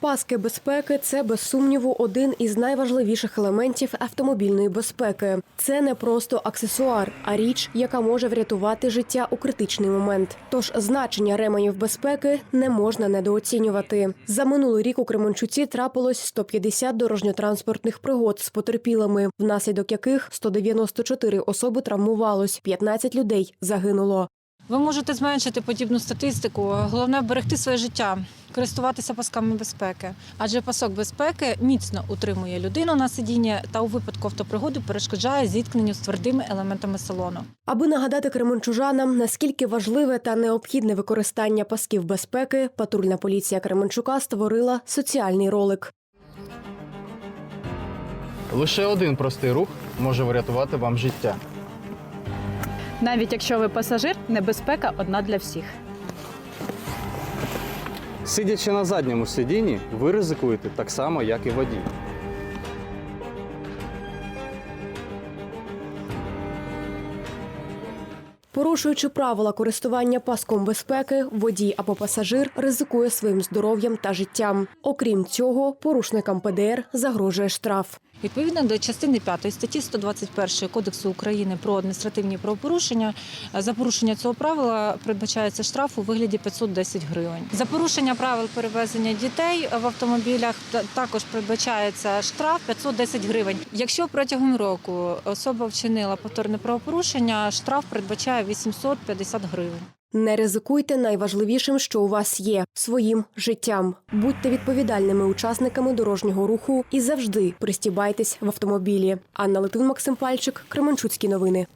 Паски безпеки це без сумніву один із найважливіших елементів автомобільної безпеки. Це не просто аксесуар, а річ, яка може врятувати життя у критичний момент. Тож значення ременів безпеки не можна недооцінювати. За минулий рік у Кременчуці трапилось 150 дорожньо-транспортних пригод з потерпілими, внаслідок яких 194 особи травмувалось, 15 людей загинуло. Ви можете зменшити подібну статистику. Головне берегти своє життя, користуватися пасками безпеки. Адже пасок безпеки міцно утримує людину на сидінні та у випадку автопригоди перешкоджає зіткненню з твердими елементами салону. Аби нагадати кременчужанам, наскільки важливе та необхідне використання пасків безпеки, патрульна поліція Кременчука створила соціальний ролик. Лише один простий рух може врятувати вам життя. Навіть якщо ви пасажир, небезпека одна для всіх. Сидячи на задньому сидінні, ви ризикуєте так само, як і водій. Порушуючи правила користування паском безпеки, водій або пасажир ризикує своїм здоров'ям та життям. Окрім цього, порушникам ПДР загрожує штраф. Відповідно до частини 5 статті 121 Кодексу України про адміністративні правопорушення е, за порушення цього правила передбачається штраф у вигляді 510 гривень. За порушення правил перевезення дітей в автомобілях та- також передбачається штраф 510 гривень. Якщо протягом року особа вчинила повторне правопорушення, штраф передбачає 850 гривень. Не ризикуйте найважливішим, що у вас є своїм життям. Будьте відповідальними учасниками дорожнього руху і завжди пристібайтесь в автомобілі. Анна Литвин, Максим Пальчик, Кременчуцькі новини.